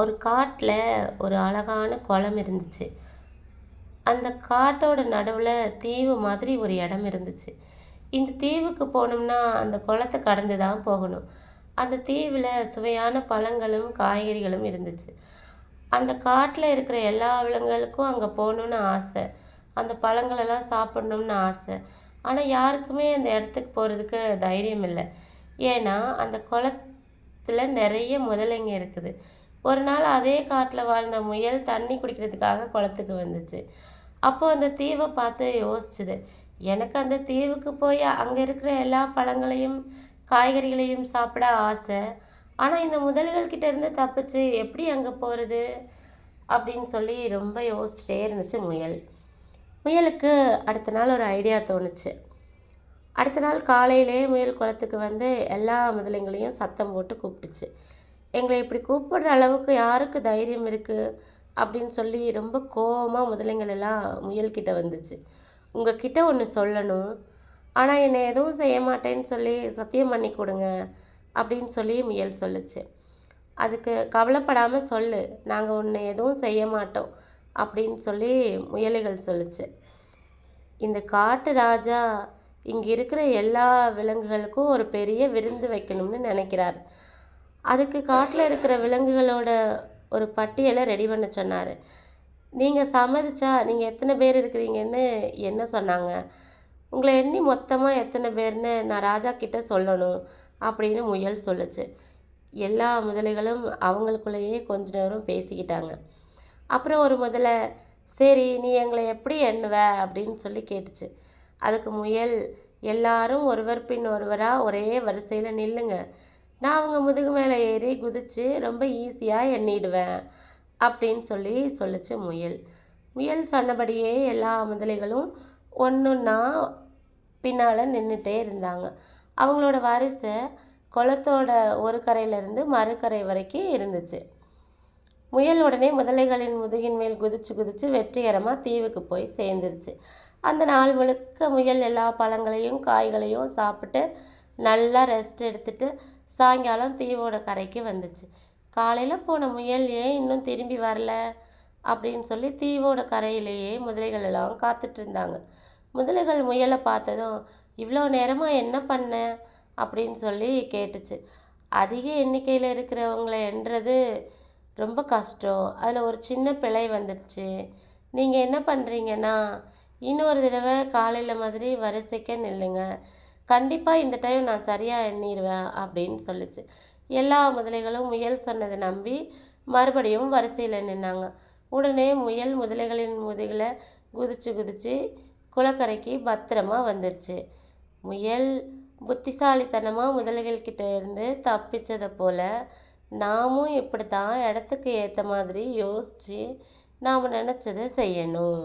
ஒரு காட்டில் ஒரு அழகான குளம் இருந்துச்சு. அந்த காட்டோட நடுவில் தீவு மாதிரி ஒரு இடம் இருந்துச்சு. இந்த தீவுக்கு போனோம்னா அந்த குளத்தை கடந்து தான் போகணும். அந்த தீவில் சுவையான பழங்களும் காய்கறிகளும் இருந்துச்சு. அந்த காட்டில் இருக்கிற எல்லா விலங்குகளுக்கும் அங்கே போகணுன்னு ஆசை. அந்த பழங்களெல்லாம் சாப்பிடணும்னு ஆசை. ஆனால் யாருக்குமே அந்த இடத்துக்கு போகிறதுக்கு தைரியம் இல்லை. ஏன்னா அந்த குளத்துல நிறைய முதலைங்க இருக்குது. ஒரு நாள் அதே காட்டில் வாழ்ந்த முயல் தண்ணி குடிக்கிறதுக்காக குளத்துக்கு வந்துச்சு. அப்போ அந்த தீவை பார்த்து யோசிச்சுது. எனக்கு அந்த தீவுக்கு போய் அங்கே இருக்கிற எல்லா பழங்களையும் காய்கறிகளையும் சாப்பிட ஆசை. ஆனால் இந்த முதல்கள் கிட்ட இருந்து தப்பிச்சு எப்படி அங்கே போகிறது அப்படின்னு சொல்லி ரொம்ப யோசிச்சுட்டே இருந்துச்சு முயல். முயலுக்கு அடுத்த நாள் ஒரு ஐடியா தோணுச்சு. அடுத்த நாள் காலையிலே முயல் குளத்துக்கு வந்து எல்லா முதலைங்களையும் சத்தம் போட்டு கூப்பிட்டுச்சு. எங்களை இப்படி கூப்பிடுற அளவுக்கு யாருக்கு தைரியம் இருக்குது அப்படின்னு சொல்லி ரொம்ப கோவமாக முதலைங்கள் எல்லாம் முயல்கிட்ட வந்துச்சு. உங்ககிட்ட ஒன்று சொல்லணும். ஆனால் என்னை எதுவும் செய்ய மாட்டேன்னு சொல்லி சத்தியம் பண்ணி கொடுங்க அப்படின்னு சொல்லி முயல் சொல்லுச்சு. அதுக்கு கவலைப்படாமல் சொல்லு. நாங்கள் உன்னை எதுவும் செய்ய மாட்டோம் அப்படின்னு சொல்லி முயலைகள் சொல்லுச்சு. இந்த காட்டு ராஜா இங்கே இருக்கிற எல்லா விலங்குகளுக்கும் ஒரு பெரிய விருந்து வைக்கணும்னு நினைக்கிறார். அதுக்கு காட்டில் இருக்கிற விலங்குகளோட ஒரு பட்டியலை ரெடி பண்ண சொன்னார். நீங்கள் சம்மதிச்சா நீங்கள் எத்தனை பேர் இருக்கிறீங்கன்னு என்ன சொன்னாங்க? உங்களை எண்ணி மொத்தமாக எத்தனை பேர்னு நான் ராஜா கிட்ட சொல்லணும் அப்படின்னு முயல் சொல்லுச்சு. எல்லா முதலைகளும் அவங்களுக்குள்ளேயே கொஞ்ச நேரம் பேசிக்கிட்டாங்க. அப்புறம் ஒரு முதலை சரி நீ எங்களை எப்படி எண்ணுவ? அப்படின்னு சொல்லி கேட்டுச்சு. அதுக்கு முயல் எல்லாரும் ஒருவர் பின் ஒருவராக ஒரே வரிசையில் நில்லுங்க. நான் அவங்க முதுகு மேலே ஏறி குதிச்சு ரொம்ப ஈஸியாக எண்ணிடுவேன் அப்படின்னு சொல்லி சொல்லுச்சு முயல். முயல் சொன்னபடியே எல்லா முதலைகளும் ஒன்றுன்னா பின்னால் நின்றுட்டே இருந்தாங்க. அவங்களோட வரிசை குளத்தோட ஒரு கரையிலேருந்து மறுகரை வரைக்கும் இருந்துச்சு. முயல் உடனே முதலைகளின் முதுகின் மேல் குதிச்சு குதிச்சு வெற்றிகரமாக தீவுக்கு போய் சேர்ந்துருச்சு. அந்த நாள் முழுக்க முயல் எல்லா பழங்களையும் காய்களையும் சாப்பிட்டு நல்லா ரெஸ்ட் எடுத்துட்டு சாயங்காலம் தீவோட கரைக்கு வந்துச்சு. காலையில் போன முயல் ஏன் இன்னும் திரும்பி வரல? அப்படின்னு சொல்லி தீவோட கரையிலேயே முதலைகள் எல்லாம் காத்துட்டு இருந்தாங்க. முதலைகள் முயலை பார்த்ததும் இவ்வளோ நேரமாக என்ன பண்ண? அப்படின்னு சொல்லி கேட்டுச்சு. அதிக எண்ணிக்கையில் இருக்கிறவங்களை என்றது ரொம்ப கஷ்டம். அதில் ஒரு சின்ன பிழை வந்துடுச்சு. நீங்கள் என்ன பண்ணுறீங்கன்னா இன்னொரு தடவை காலையில் மாதிரி வரிசைக்க நில்லுங்க. கண்டிப்பாக இந்த டைம் நான் சரியாக எண்ணிடுவேன் அப்படின்னு சொல்லுச்சு. எல்லா முதலைகளும் முயல் சொன்னதை நம்பி மறுபடியும் வரிசையில் நின்னாங்க. உடனே முயல் முதலைகளின் முதுகில் குதிச்சு குதிச்சு குளக்கரைக்கு பத்திரமா வந்துருச்சு. முயல் புத்திசாலித்தனமாக முதலைகள்கிட்ட இருந்து தப்பிச்சதை போல் நாமும் இப்படி தான் இடத்துக்கு ஏற்ற மாதிரி யோசித்து நாம் நினச்சதை செய்யணும்.